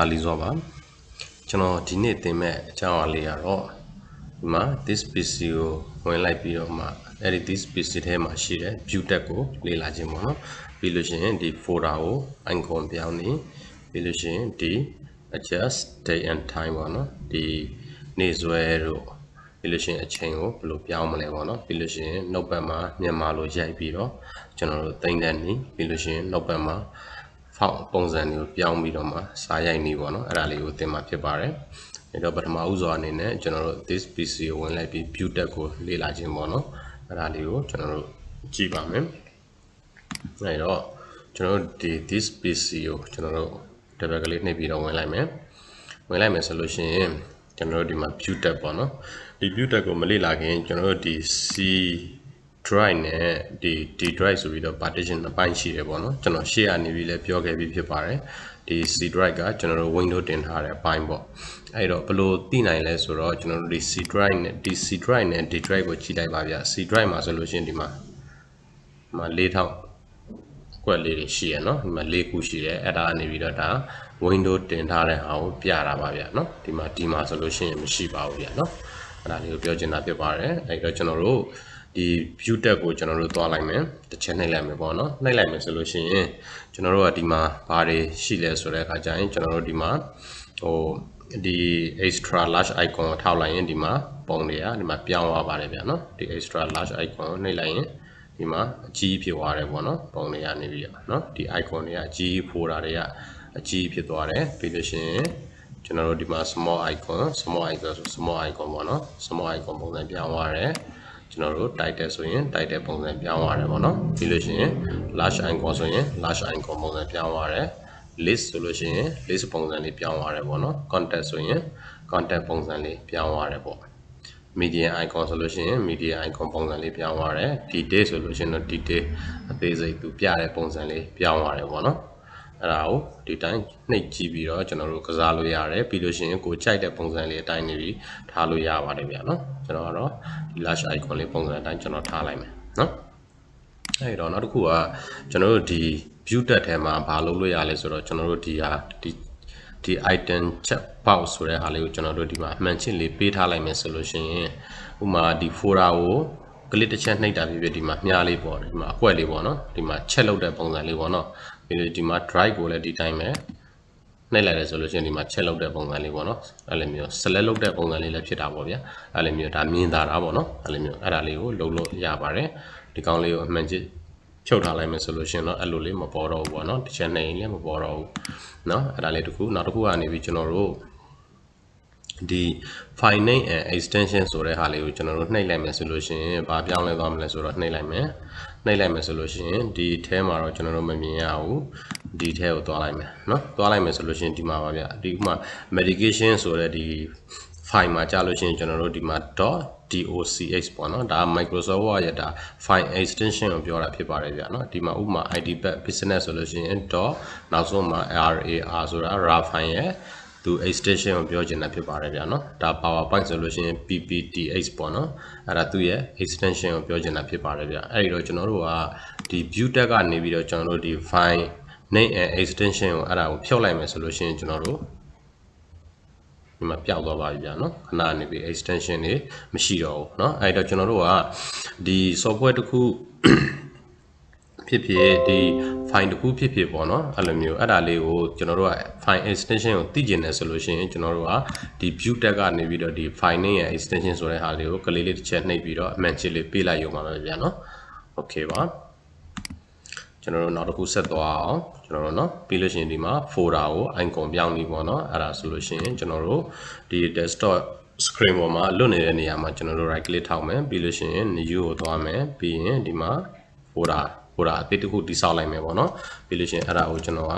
အားလုံးတာလီစွာပါကျွန်တော်ဒီနေ့သင်မဲ့အကြောင်းအရာလေးကတော့ဒီမှာ this PC ကိုဝင်လိုက်ပြီးတော့မှအဲ့ဒီ this PC ထဲမှာရှိတဲ့ view tab ကိုလေ့လာခြင်းပေါ့နော်ပြီးလို့ရှိရင်ဒီ folder ကို icon ပြောင်းနေပြီးလို့ရှိရင်ဒီ adjust date and time ပေါ့နော်ဒီနေ့စွဲတို့ပြီးလို့ရှိရင်အချိန်ကိုဘယ်လိုပြောင်းမလဲပေါ့နော်ပြီးလို့ရှိရင်နောက်ဘက်မှာမြန်မာလိုရိုက်ပြီးတော့ကျွန်တော်တို့သိမ့်တဲ့နေပြီးလို့ရှိရင်နောက်ဘက်မှာ ဖောက်ပုံစံမျိုးပြောင်းပြီးတော့မှစားရိုက်နေပေါ့နော်အဲ့ဒါလေးကိုသင်မှာဖြစ်ပါတယ်အဲ့တော့ပထမဦးစွာအနေနဲ့ကျွန်တော်တို့ this PC ကိုဝင်လိုက်ပြီး view tab ကိုလေ့လာခြင်းပေါ့နော်အဲ့ဒါလေးကိုကျွန်တော်တို့ကြည့်ပါမယ်အဲ့တော့ကျွန်တော်တို့ဒီ this PC ကိုကျွန်တော်တို့ double ကလေးနှိပ်ပြီးတော့ဝင်လိုက်မယ်ဝင်လိုက်မယ်ဆိုလို့ရှိရင်ကျွန်တော်တို့ဒီမှာ view tab ပေါ့နော်ဒီ view tab ကိုမလေ့လာခင်ကျွန်တော်တို့ဒီ C drive နဲ့ဒီဒီ drive ဆိုပြီးတော့ partition အပိုင်းရှိတယ်ပေါ့နော်ကျွန်တော်ရှေ့ကနေပြီးလဲပြောခဲ့ပြီးဖြစ်ပါတယ်ဒီ C drive ကကျွန်တော်တို့ window တင်ထားတဲ့အပိုင်းပေါ့အဲ့တော့ဘလို့သိနိုင်လဲဆိုတော့ကျွန်တော်တို့ဒီ C drive နဲ့ဒီ C drive နဲ့ D drive ကိုကြည့်လိုက်ပါဗျ C drive မှာဆိုလို့ရှိရင်ဒီမှာဒီမှာ4000ကွက်လေးတွေရှိရနော်ဒီမှာ၄ခုရှိတယ်အဲ့ဒါကနေပြီးတော့ဒါ window တင်ထားတဲ့ဟာကိုပြတာပါဗျနော်ဒီမှာဒီမှာဆိုလို့ရှိရင်မရှိပါဘူးဗျနော်အဲ့ဒါလေးကိုပြောချင်တာဖြစ်ပါတယ်အဲ့တော့ကျွန်တော်တို့ ဒီ view tab ကိုကျွန်တော်တို့သွားလိုက်မယ်တစ်ချက်နှိပ်လိုက်မယ်ပေါ့နော်နှိပ်လိုက်မယ်ဆိုလို့ရှိရင်ကျွန်တော်တို့ကဒီမှာဘာတွေရှိလဲဆိုတဲ့အခါကျရင်ကျွန်တော်တို့ဒီမှာဟိုဒီ extra large icon ကိုထောက်လိုက်ရင်ဒီမှာပုံတွေကဒီမှာပြောင်းသွားပါတယ်ဗျာနော်ဒီ extra large icon ကိုနှိပ်လိုက်ရင်ဒီမှာအကြီးဖြစ်သွားတယ်ပေါ့နော်ပုံတွေကနေပြီးတော့နော်ဒီ icon တွေကအကြီးဖိုးတာတွေကအကြီးဖြစ်သွားတယ်ပြီးလို့ရှိရင်ကျွန်တော်တို့ဒီမှာ small icon small icon ဆို small icon ပေါ့နော် small icon ပုံစံပြောင်းသွားတယ် ကျွန်တော်တို့ title ဆိုရင် title ပုံစံပြောင်းသွားတယ်ပေါ့နော်ပြီးလို့ရှိရင် large icon ဆိုရင် large icon ပုံစံပြောင်းသွားတယ် list ဆိုလို့ရှိရင် list ပုံစံလေးပြောင်းသွားတယ်ပေါ့နော် contact ဆိုရင် contact ပုံစံလေးပြောင်းသွားတယ်ပေါ့ media icon ဆိုလို့ရှိရင် media icon ပုံစံလေးပြောင်းသွားတယ် detail ဆိုလို့ရှိရင်တော့ detail အသေးစိတ်သူပြတဲ့ပုံစံလေးပြောင်းသွားတယ်ပေါ့နော် အဲ့ဒါကိုဒီတိုင်းနှိပ်ကြည့်ပြီးတော့ကျွန်တော်တို့ကစားလို့ရတယ်ပြီးလို့ရှိရင်ကိုကြိုက်တဲ့ပုံစံလေးအတိုင်းနေပြီးထားလို့ရပါတယ်ဗျာနော်ကျွန်တော်ကတော့ဒီ lash icon လေးပုံစံအတိုင်းကျွန်တော်ထားလိုက်မယ်နော်အဲ့တော့နောက်တစ်ခုကကျွန်တော်တို့ဒီ view tab ထဲမှာဘာလုပ်လို့ရလဲဆိုတော့ကျွန်တော်တို့ဒီဟာဒီဒီ item chat box ဆိုတဲ့ဟာလေးကိုကျွန်တော်တို့ဒီမှာအမှန်ချင်းလေးပေးထားလိုက်မယ်ဆိုလို့ရှိရင်ဥမာဒီ folder ကိုကလစ်တစ်ချက်နှိပ်တာဖြစ်ဖြစ်ဒီမှာမြားလေးပေါ့ဒီမှာအကွက်လေးပေါ့နော်ဒီမှာချက်လုပ်တဲ့ပုံစံလေးပေါ့နော် ပြီးတော့ဒီမှာ drive ကိုလည်းဒီတိုင်းပဲနှိပ်လိုက်တယ်ဆိုလို့ရှိရင်ဒီမှာချက်လောက်တဲ့ပုံစံလေးပေါ့နော်အဲ့လိုမျိုး select လောက်တဲ့ပုံစံလေးလည်းဖြစ်တာပေါ့ဗျာအဲ့လိုမျိုးဒါမြင်သာတာပေါ့နော်အဲ့လိုမျိုးအဲ့ဒါလေးကိုလုံးလို့ရပါတယ်ဒီကောင်းလေးကိုအမှန်ကြီးဖြုတ်ထားလိုက်မယ်ဆိုလို့ရှိရင်တော့အဲ့လိုလေးမပေါ်တော့ဘူးပေါ့နော်တစ်ချက်နှိပ်ရင်လည်းမပေါ်တော့ဘူးနော်အဲ့ဒါလေးတခုနောက်တစ်ခုကနေပြီးကျွန်တော်တို့ ဒီ file name and extension ဆိုတဲ့ဟာလေးကိုကျွန်တော်တို့နှိပ်လိုက်မယ်ဆိုလို့ရှိရင်ဘာပြောင်းလဲသွားမလဲဆိုတော့နှိပ်လိုက်မယ်နှိပ်လိုက်မယ်ဆိုလို့ရှိရင်ဒီထဲမှာတော့ကျွန်တော်တို့မမြင်ရဘူးဒီထဲကိုသွားလိုက်မယ်เนาะသွားလိုက်မယ်ဆိုလို့ရှိရင်ဒီမှာပါဗျဒီဥမာ medication ဆိုတဲ့ဒီ file မှာကြာလို့ရှိရင်ကျွန်တော်တို့ဒီမှာ .doch ပေါ့နော်ဒါ Microsoft Word ရဲ့ဒါ file extension ကိုပြောတာဖြစ်ပါတယ်ဗျာနော်ဒီမှာဥပမာ IDPad business ဆိုလို့ရှိရင် dot နောက်ဆုံးမှာ RAR ဆိုတာ RAR file ရဲ့ သူ extension ကိုပြောချင်တာဖြစ်ပါတယ်ဗျာနော်ဒါ PowerPoint ဆိုလို့ရှိရင် PPTX ပေါ့နော်အဲ့ဒါသူ့ရဲ့ extension ကိုပြောချင်တာဖြစ်ပါတယ်ဗျာအဲ့ဒီတော့ကျွန်တော်တို့ကဒီ view tab ကနေပြီးတော့ကျွန်တော်တို့ဒီ file name and extension ကိုအဲ့ဒါကိုဖြုတ်လိုက်မယ်ဆိုလို့ရှိရင်ကျွန်တော်တို့ဒီမှာပျောက်သွားပါပြီဗျာနော်ခဏနေပြီး extension တွေမရှိတော့ဘူးเนาะအဲ့တော့ကျွန်တော်တို့ကဒီ software တစ်ခု ဖြစ်ဖြစ်ဒီ file တစ်ခုဖြစ်ဖြစ်ပေါ့နော်အဲ့လိုမျိုးအဲ့ဒါလေးကိုကျွန်တော်တို့က file extension ကိုသိကျင်တယ်ဆိုလို့ရှိရင်ကျွန်တော်တို့ကဒီ view tab ကနေပြီးတော့ဒီ file name ရဲ့ extension ဆိုတဲ့ဟာလေးကိုကလေးလေးတစ်ချက်နှိပ်ပြီးတော့အမှန်ချစ်လေးပေးလိုက်ရုံပါပဲဗျာနော် okay ပါကျွန်တော်တို့နောက်တစ်ခုဆက်သွားအောင်ကျွန်တော်တို့เนาะပြီးလို့ရှိရင်ဒီမှာ folder ကို icon ပြောင်းပြီးပေါ့เนาะအဲ့ဒါဆိုလို့ရှိရင်ကျွန်တော်တို့ဒီ desktop screen ပေါ်မှာလွတ်နေတဲ့နေရာမှာကျွန်တော်တို့ right click ထောက်မယ်ပြီးလို့ရှိရင် new ကိုသွားမယ်ပြီးရင်ဒီမှာ folder ကိုဒါအသစ်တစ်ခုတိဆောက်လိုက်မယ်ပေါ့နော်ပြီးလို့ရှိရင်အဲ့ဒါကိုကျွန်တော်က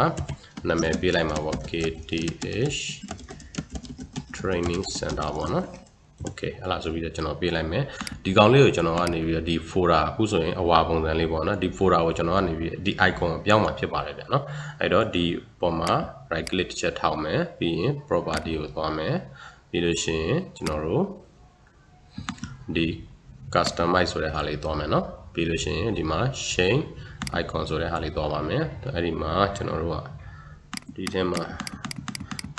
နာမည်ပေးလိုက်မှာပေါ့ KTH training center ပေါ့နော် okay အဲ့ဒါဆိုပြီးတော့ကျွန်တော်ပေးလိုက်မယ်ဒီကောင်လေးကိုကျွန်တော်ကနေပြီးတော့ဒီ folder အခုဆိုရင်အဝါပုံစံလေးပေါ့နော်ဒီ folder ကိုကျွန်တော်ကနေပြီးဒီ icon ကိုပြောင်းมาဖြစ်ပါတယ်ဗျာနော်အဲ့တော့ဒီပုံမှာ right click တစ်ချက်ထောက်မယ်ပြီးရင် property ကိုသွားမယ်ပြီးလို့ရှိရင်ကျွန်တော်တို့ဒီ customize ဆိုတဲ့ဟာလေးသွားမယ်နော် ပြီးလို့ရှိရင်ဒီမှာ chain icon ဆိုတဲ့ဟာလေးသွားပါမယ်အဲ့ဒီမှာကျွန်တော်တို့ကဒီထဲမှာ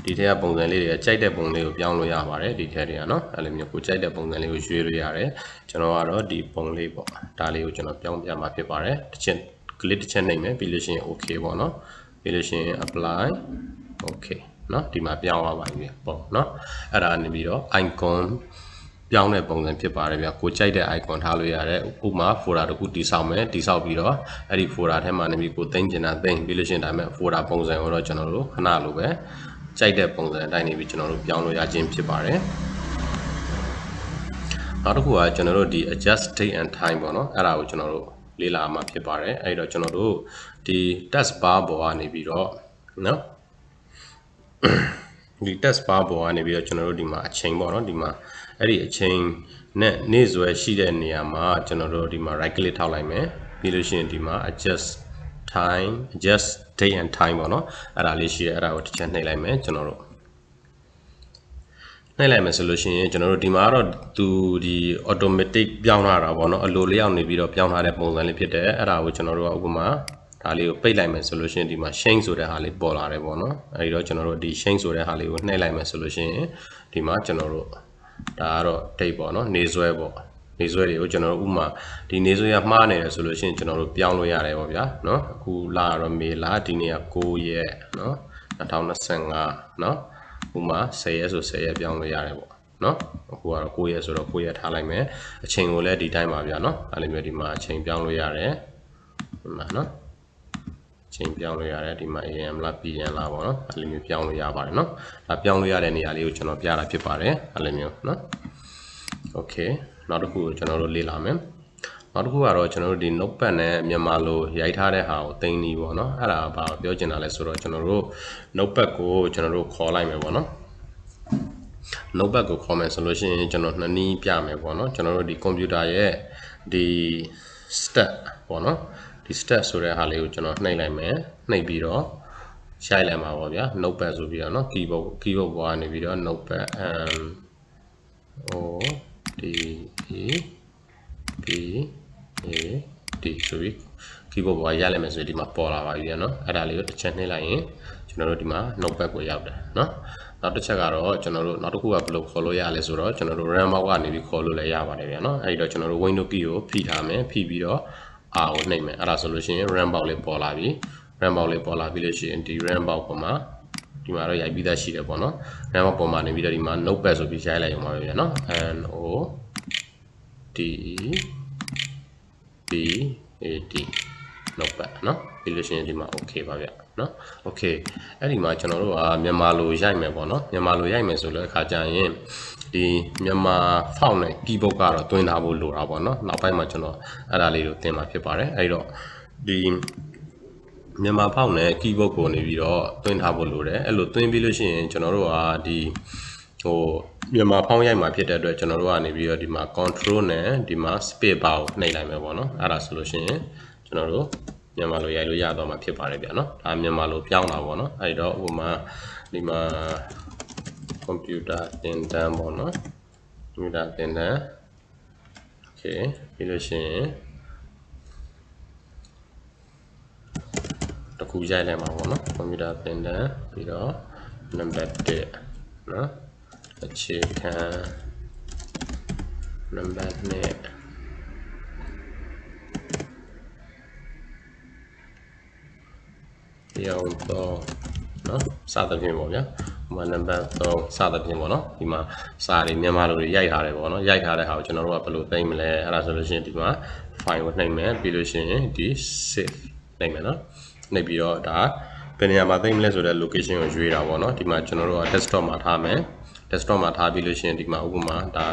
ဒီထဲကပုံစံလေးတွေကကြိုက်တဲ့ပုံလေးကိုပြောင်းလို့ရပါတယ်ဒီထဲတွေကနော်အဲ့လိုမျိုးကိုကြိုက်တဲ့ပုံစံလေးကိုရွေးလို့ရတယ်ကျွန်တော်ကတော့ဒီပုံလေးပေါ့ဒါလေးကိုကျွန်တော်ပြောင်းပြမှာဖြစ်ပါတယ်တစ်ချက် click တစ်ချက်နှိပ်မယ်ပြီးလို့ရှိရင် okay ပေါ့နော်ပြီးလို့ရှိရင် apply okay နော်ဒီမှာပြောင်းသွားပါပြီပေါ့နော်အဲ့ဒါနေပြီးတော့ icon ပြောင်းတဲ့ပုံစံဖြစ်ပါတယ်ဗျာကိုကြိုက်တဲ့ icon ထားလို့ရတယ်ဥပမာ folder တစ်ခုတိစောက်မယ်တိစောက်ပြီးတော့အဲ့ဒီ folder ထဲမှာနေပြီးကိုသိမ်းကျင်တာသိမ်းပြီးလို့ရှိရင်ဒါပေမဲ့ folder ပုံစံကိုတော့ကျွန်တော်တို့ခဏလိုပဲကြိုက်တဲ့ပုံစံအတိုင်းနေပြီးကျွန်တော်တို့ပြောင်းလို့ရခြင်းဖြစ်ပါတယ်နောက်တစ်ခုကကျွန်တော်တို့ဒီ adjust date and time ပေါ့နော်အဲ့ဒါကိုကျွန်တော်တို့လေ့လာမှာဖြစ်ပါတယ်အဲ့တော့ကျွန်တော်တို့ဒီ task bar ပေါ်ကနေပြီးတော့နော် ဒီ test bar ပေါ်ကနေပြီးတော့ကျွန်တော်တို့ဒီမှာအချိန်ပေါ့နော်ဒီမှာအဲ့ဒီအချိန်နဲ့နေ့စွဲရှိတဲ့နေရာမှာကျွန်တော်တို့ဒီမှာ right click ထောက်လိုက်မယ်ပြီးလို့ရှိရင်ဒီမှာ adjust time adjust date and time ပေါ့နော်အဲ့ဒါလေးရှိတယ်အဲ့ဒါကိုတစ်ချက်နှိပ်လိုက်မယ်ကျွန်တော်တို့နှိပ်လိုက်မယ်ဆိုလို့ရှိရင်ကျွန်တော်တို့ဒီမှာကတော့သူဒီ automatic ပြောင်းလာတာပေါ့နော်အလိုလျောက်နေပြီးတော့ပြောင်းထားတဲ့ပုံစံလေးဖြစ်တယ်အဲ့ဒါကိုကျွန်တော်တို့ကဥပမာ ဒါလေးကိုပိတ်လိုက်မယ်ဆိုလို့ရှိရင်ဒီမှာ chain ဆိုတဲ့ဟာလေးပေါ်လာတယ်ပေါ့နော်အဲဒီတော့ကျွန်တော်တို့ဒီ chain ဆိုတဲ့ဟာလေးကိုနှိပ်လိုက်မယ်ဆိုလို့ရှိရင်ဒီမှာကျွန်တော်တို့ဒါကတော့ date ပေါ့နော်နေဆွဲပေါ့နေဆွဲတွေကိုကျွန်တော်တို့ဥမာဒီနေဆွဲကမှားနေတယ်ဆိုလို့ရှိရင်ကျွန်တော်တို့ပြောင်းလို့ရတယ်ပေါ့ဗျာနော်အခုလာတော့မေလာဒီနေ့က9ရက်နော်2025နော်ဥမာ10ရက်ဆို10ရက်ပြောင်းလို့ရတယ်ပေါ့နော်အခုကတော့9ရက်ဆိုတော့9ရက်ထားလိုက်မယ်အချိန်ကိုလည်းဒီတိုင်းပါဗျာနော်အဲ့လိုမျိုးဒီမှာအချိန်ပြောင်းလို့ရတယ်ဒီမှာနော် ချိန်ပြောင်းလို့ရတယ်ဒီမှာ AM လား PM လားပေါ့နော်အဲ့လိုမျိုးပြောင်းလို့ရပါတယ်နော်ဒါပြောင်းလို့ရတဲ့နေရာလေးကိုကျွန်တော်ပြတာဖြစ်ပါတယ်အဲ့လိုမျိုးနော် Okay နောက်တစ်ခုကိုကျွန်တော်တို့လေ့လာမယ်နောက်တစ်ခုကတော့ကျွန်တော်တို့ဒီ notepad နဲ့မြန်မာလိုရိုက်ထားတဲ့ဟာကိုတင်နေပေါ့နော်အဲ့ဒါဘာပြောချင်တာလဲဆိုတော့ကျွန်တော်တို့ notepad ကိုကျွန်တော်တို့ခေါ်လိုက်မယ်ပေါ့နော် notepad ကိုခေါ်မယ်ဆိုလို့ရှိရင်ကျွန်တော်နှစ်နည်းပြမယ်ပေါ့နော်ကျွန်တော်တို့ဒီ computer ရဲ့ဒီ step ပေါ့နော် ဒီ step ဆိုတဲ့ဟာလေးကိုကျွန်တော်နှိပ်လိုက်မယ်နှိပ်ပြီးတော့ရှိုက်လိုက်မှာပေါ့ဗျာ notepad ဆိုပြီးတော့เนาะ keyboard keyboard ပေါ်ကနေပြီးတော့ notepad um o d e p a d ဆိုပြီး keyboard ပေါ်ရလိုက်မယ်ဆိုရင်ဒီမှာပေါ်လာပါပြီเนาะအဲ့ဒါလေးကိုတစ်ချက်နှိပ်လိုက်ရင်ကျွန်တော်တို့ဒီမှာ notepad ကိုရောက်တယ်เนาะနောက်တစ်ချက်ကတော့ကျွန်တော်တို့နောက်တစ်ခုကဘယ်လိုခေါ်လို့ရလဲဆိုတော့ကျွန်တော်တို့ RAM box ကနေပြီးခေါ်လို့လည်းရပါတယ်ဗျာเนาะအဲဒီတော့ကျွန်တော်တို့ window key ကိုဖိထားမယ်ဖိပြီးတော့ R ကိုနှိပ်မယ်အဲ့ဒါဆိုလို့ရှိရင် RAM box လေးပေါ်လာပြီ RAM box လေးပေါ်လာပြီလို့ရှိရင်ဒီ RAM box ပေါ်မှာဒီမှာတော့ရိုက်ပြီးသားရှိတယ်ပေါ့နော် RAM box ပေါ်မှာနေပြီးတော့ဒီမှာ notepad ဆိုပြီးရိုက်လိုက်ရုံပါပဲဗျာနော် N O T E P A D notepad နော်ပြီးလို့ရှိရင်ဒီမှာ okay ပါဗျနော် okay အဲ့ဒီမှာကျွန်တော်တို့ကမြန်မာလိုရိုက်မယ်ပေါ့နော်မြန်မာလိုရိုက်မယ်ဆိုလို့အခါကျရင် ဒီမြန်မာဖောက်နဲ့ keyboard ကတော့တွင်းထားဖို့လိုတာပေါ့နော်နောက်ပိုင်းမှာကျွန်တော်အဲ့ဒါလေးကိုသင်မှာဖြစ်ပါတယ်အဲ့တော့ဒီမြန်မာဖောက်နဲ့ keyboard ကိုနေပြီးတော့တွင်းထားဖို့လိုတယ်အဲ့လိုတွင်းပြီးလို့ရှိရင်ကျွန်တော်တို့ကဒီဟိုမြန်မာဖောင်းရိုက်မှာဖြစ်တဲ့အတွက်ကျွန်တော်တို့ကနေပြီးတော့ဒီမှာ control နဲ့ဒီမှာ space bar ကိုနှိပ်လိုက်မယ်ပေါ့နော်အဲ့ဒါဆိုလို့ရှိရင်ကျွန်တော်တို့မြန်မာလိုရိုက်လို့ရတော့မှာဖြစ်ပါတယ်ဗျာနော်ဒါမြန်မာလိုပြောင်းတာပေါ့နော်အဲ့တော့ဥပမာဒီမှာ computer သင်တန်းပေါ့နော် computer သင်တန်း okay ပြီးလို့ရှိရင်တခုရိုက်လိုက်မှာပေါ့နော် computer သင်တန်းပြီးတော့ number 1နော်အခြေခံ number 2ပြောင်းတော့နော်စသဖြင့်ပေါ့ဗျာ ဟိုမှာနံပါတ်3စသဖြင့်ပေါ့နော်ဒီမှာစာတွေမြန်မာလိုတွေရိုက်ထားတယ်ပေါ့နော်ရိုက်ထားတဲ့ဟာကိုကျွန်တော်တို့ကဘယ်လိုသိမ့်မလဲအဲ့ဒါဆိုလို့ရှိရင်ဒီမှာ file ကိုနှိပ်မယ်ပြီးလို့ရှိရင်ဒီ save နှိပ်မယ်နော်နှိပ်ပြီးတော့ဒါဘယ်နေရာမှာသိမ့်မလဲဆိုတဲ့ location ကိုရွေးတာပေါ့နော်ဒီမှာကျွန်တော်တို့က desktop မှာထားမယ် desktop မှာထားပြီးလို့ရှိရင်ဒီမှာဥပမာဒါ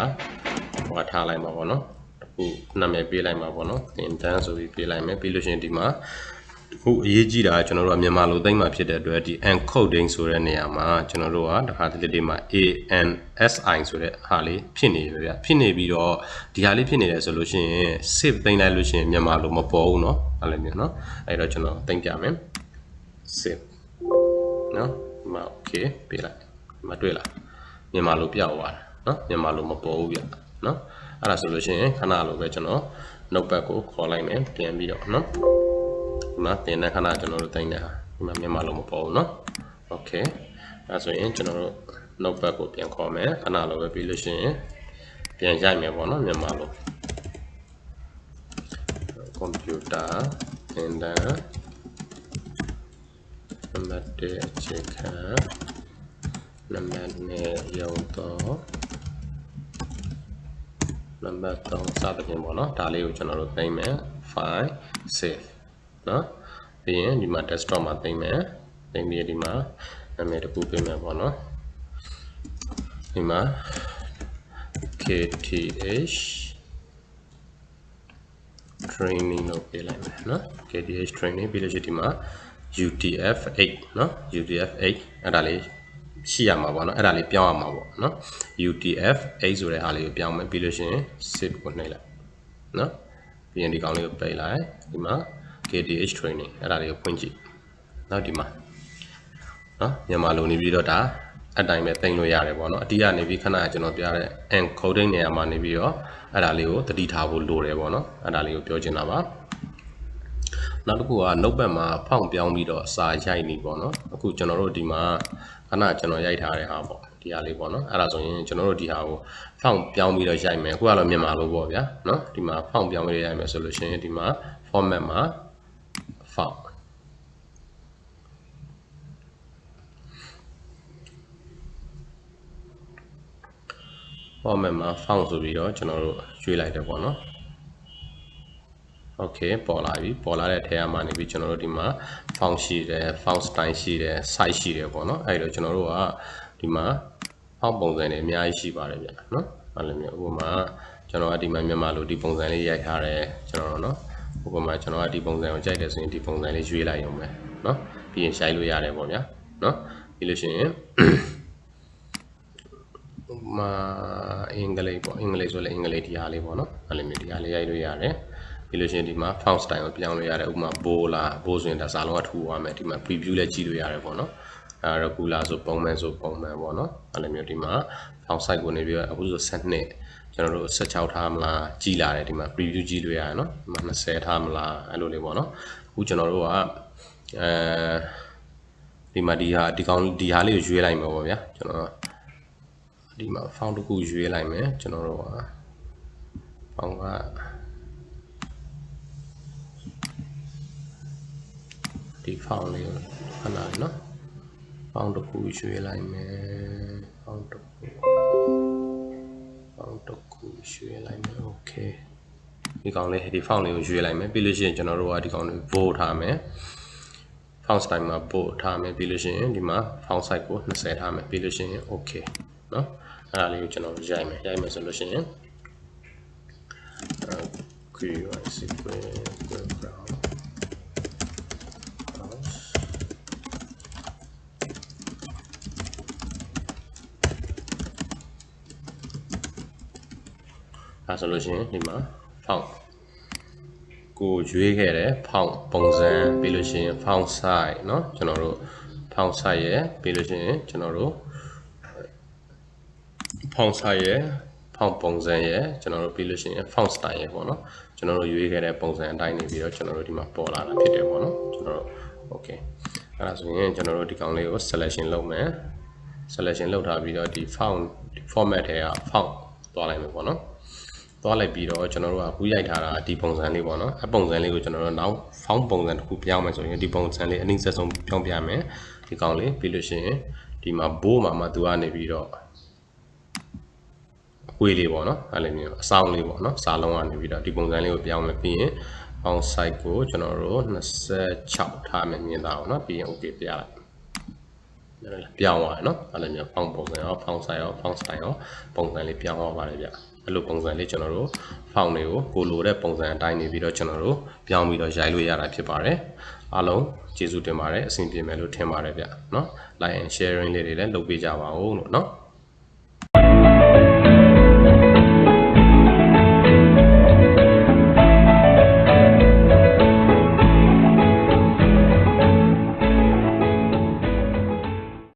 ဟိုထားလိုက်မှာပေါ့နော်အခုနာမည်ပေးလိုက်မှာပေါ့နော်သင်တန်းဆိုပြီးပေးလိုက်မယ်ပြီးလို့ရှိရင်ဒီမှာ ခုအရေးကြီးတာကျွန်တော်တို့ကမြန်မာလိုသိမ့်မှာဖြစ်တဲ့အတွက်ဒီ encoding ဆိုတဲ့နေရာမှာကျွန်တော်တို့ကတခါတလေလေးမှာ ANSI ဆိုတဲ့ဟာလေးဖြစ်နေပြီဗျဖြစ်နေပြီးတော့ဒီဟာလေးဖြစ်နေတယ်ဆိုလို့ရှိရင် save သိမ့်လိုက်လို့ရှိရင်မြန်မာလိုမပေါ်ဘူးเนาะအဲ့လိုမျိုးเนาะအဲ့တော့ကျွန်တော်သိမ့်ပြမယ် save เนาะဒီမှာ okay ပေးလိုက်ဒီမှာတွေ့လားမြန်မာလိုပြောက်သွားတာเนาะမြန်မာလိုမပေါ်ဘူးဗျเนาะအဲ့ဒါဆိုလို့ရှိရင်ခဏလိုပဲကျွန်တော် notepad ကိုခေါ်လိုက်မယ်ပြန်ပြီးတော့เนาะ ဒီမှာသင်တဲ့ခဏကျွန်တော်တို့တင်တဲ့ဟာဒီမှာမြန်မာလိုမပေါ်ဘူးเนาะ okay အဲဆိုရင်ကျွန်တော်တို့ notepad ကိုပြန်ခေါ်မယ်ခဏလိုပဲပြီးလို့ရှိရင်ပြန်ရိုက်မယ်ပေါ့နော်မြန်မာလို computer and then နံပါတ်1အခြေခံနံပါတ်2ရုံတော့နံပါတ်3စသဖြင့်ပေါ့နော်ဒါလေးကိုကျွန်တော်တို့သိမ်းမယ် file save နော်ပြီးရင်ဒီမှာ desktop မှာသိမ်းမယ်သိမ်းပြီးဒီမှာနာမည်တစ်ခုပေးမယ်ပေါ့နော်ဒီမှာ kth training လို့ပေးလိုက်မယ်နော် kth training ပြီးလို့ရှိရင်ဒီမှာ UTF-8 เนาะ UTF-8 အဲ့ဒါလေးရှိရမှာပေါ့เนาะအဲ့ဒါလေးပြောင်းရမှာပေါ့เนาะ UTF-8 ဆိုတဲ့ဟာလေးကိုပြောင်းမယ်ပြီးလို့ရှိရင် save ကိုနှိပ်လိုက်เนาะပြီးရင်ဒီကောင်လေးကိုပိတ်လိုက်ဒီမှာ KTH training အဲ့ဒါတွေကိုဖွင့်ကြည့်နောက်ဒီမှာနော်မြန်မာလိုနေပြီးတော့ဒါအတိုင်းပဲတင်လို့ရတယ်ပေါ့နော်အတီးကနေပြီးခဏကျွန်တော်ပြတဲ့ encoding နေရာမှာနေပြီးတော့အဲ့ဒါလေးကိုတတိထားဖို့လိုတယ်ပေါ့နော်အဲ့ဒါလေးကိုပြောချင်တာပါနောက်တစ်ခုက notepad မှာဖောင့်ပြောင်းပြီးတော့စာရိုက်နေပေါ့နော်အခုကျွန်တော်တို့ဒီမှာခဏကျွန်တော်ရိုက်ထားတဲ့ဟာပေါ့ဒီဟာလေးပေါ့နော်အဲ့ဒါဆိုရင်ကျွန်တော်တို့ဒီဟာကိုဖောင့်ပြောင်းပြီးတော့ရိုက်မယ်အခုကတော့မြန်မာလိုပေါ့ဗျာနော်ဒီမှာဖောင့်ပြောင်းပြီးရိုက်မယ်ဆိုလို့ရှိရင်ဒီမှာ format မှာ found ပေါ့မယ်မှာ found ဆိုပြီးတော့ကျွန်တော်တို့ရွေးလိုက်တယ်ပေါ့နော် okay ပေါ်လာပြီပေါ်လာတဲ့အထဲမှာနေပြီးကျွန်တော်တို့ဒီမှာ found ရှိတယ် found style ရှိတယ် size ရှိတယ်ပေါ့နော်အဲ့တော့ကျွန်တော်တို့ကဒီမှာ found ပုံစံတွေအများကြီးရှိပါတယ်ဗျာနော်အဲ့လိုမျိုးဥပမာကျွန်တော်ကဒီမှာမြန်မာလိုဒီပုံစံလေးရိုက်ထားတယ်ကျွန်တော်တို့နော် ဥပမာကျွန်တော်ကဒီပုံစံကိုကြိုက်တယ်ဆိုရင်ဒီပုံစံလေးရွေးလိုက်ရုံပဲနော်ပြီးရင်ရှိုက်လို့ရတယ်ပေါ့ဗျာနော်ပြီးလို့ရှိရင်မာအင်္ဂလိပ်ပေါ့အင်္ဂလိပ်ဆိုလည်းအင်္ဂလိပ်ဒီဟာလေးပေါ့နော်အဲ့လိုမျိုးဒီဟာလေးရိုက်လို့ရတယ်ပြီးလို့ရှိရင်ဒီမှာ font style ကိုပြောင်းလို့ရတယ်ဥပမာ bold လား bold ဆိုရင်ဒါစာလုံးကထူသွားမယ်ဒီမှာ preview လည်းကြည့်လို့ရတယ်ပေါ့နော်အဲ regular ဆိုပုံမှန်ဆိုပုံမှန်ပေါ့နော်အဲ့လိုမျိုးဒီမှာ font size ကိုနေပြီးတော့အခုဆို12 ကျွန်တော်တို့16ထားမလားကြည်လာတယ်ဒီမှာ preview ကြည့်လို့ရတယ်နော်ဒီမှာ20ထားမလားအဲ့လိုလေးပေါ့နော်အခုကျွန်တော်တို့ကအဲဒီမှာဒီဟာဒီကောင်ဒီဟာလေးကိုရွေးလိုက်မှာပေါ့ဗျာကျွန်တော်ဒီမှာ font တစ်ခုရွေးလိုက်မယ်ကျွန်တော်တို့က font ကဒီ font လေးကိုခဏလေးနော် font တစ်ခုရွှေ့လိုက်မယ် font တစ်ခု font တစ်ခုရွှေ့လိုက်မယ် okay ဒီကောင်လေးဒီ font လေးကိုရွှေ့လိုက်မယ်ပြီးလို့ရှိရင်ကျွန်တော်တို့ကဒီကောင်လေး bold ထားမယ် font style မှာ bold ထားမယ်ပြီးလို့ရှိရင်ဒီမှာ font size ကို20ထားမယ်ပြီးလို့ရှိရင် okay เนาะအဲ့ဒါလေးကိုကျွန်တော်ရိုက်မယ်ရိုက်မယ်ဆိုလို့ရှိရင် QI sequence အဲဆိုလို့ရှိရင်ဒီမှာ font ကိုရွေးခဲ့တဲ့ font ပုံစံပြီးလို့ရှိရင် font size เนาะကျွန်တော်တို့ font size ရယ်ပြီးလို့ရှိရင်ကျွန်တော်တို့ font size ရယ် font ပုံစံရယ်ကျွန်တော်တို့ပြီးလို့ရှိရင် font style ရယ်ပေါ့နော်ကျွန်တော်တို့ရွေးခဲ့တဲ့ပုံစံအတိုင်းနေပြီးတော့ကျွန်တော်တို့ဒီမှာပေါ်လာတာဖြစ်တယ်ပေါ့နော်ကျွန်တော်တို့ okay အဲ့ဒါဆိုရင်ကျွန်တော်တို့ဒီကောင်လေးကို selection လုပ်မယ် selection လုပ်ထားပြီးတော့ဒီ font format ထဲက font သွားလိုက်မယ်ပေါ့နော် သွားလိုက်ပြီးတော့ကျွန်တော်တို့ကဘူးရိုက်ထားတာဒီပုံစံလေးပေါ့နော်အပုံစံလေးကိုကျွန်တော်တို့နောက် font ပုံစံတစ်ခုပြောင်းမယ်ဆိုရင်ဒီပုံစံလေးအနည်းဆက်ဆုံးပြောင်းပြမယ်ဒီကောင်လေးပြီးလို့ရှိရင်ဒီမှာ bow မှာမှသူကနေပြီးတော့ဝေးလေးပေါ့နော်အဲ့လိုမျိုးအဆောင်လေးပေါ့နော်စာလုံးကနေပြီးတော့ဒီပုံစံလေးကိုပြောင်းမယ်ပြီးရင် font size ကိုကျွန်တော်တို့26ထားမယ်မြင်တာအောင်နော်ပြီးရင် okay ပြလိုက်ပြောင်းသွားတယ်နော်အဲ့လိုမျိုး font ပုံစံရော font size ရော font style ရောပုံစံလေးပြောင်းသွားပါတယ်ဗျ အဲ့လိုပုံစံလေးကျွန်တော်တို့ font တွေကိုကိုလိုတဲ့ပုံစံအတိုင်းနေပြီးတော့ကျွန်တော်တို့ပြောင်းပြီးတော့ရိုက်လို့ရတာဖြစ်ပါတယ်အားလုံးကျေးဇူးတင်ပါတယ်အဆင်ပြေမယ်လို့ထင်ပါတယ်ဗျเนาะ like and sharing လေးတွေလည်းလုပ်ပေးကြပါဦးလို့เนาะ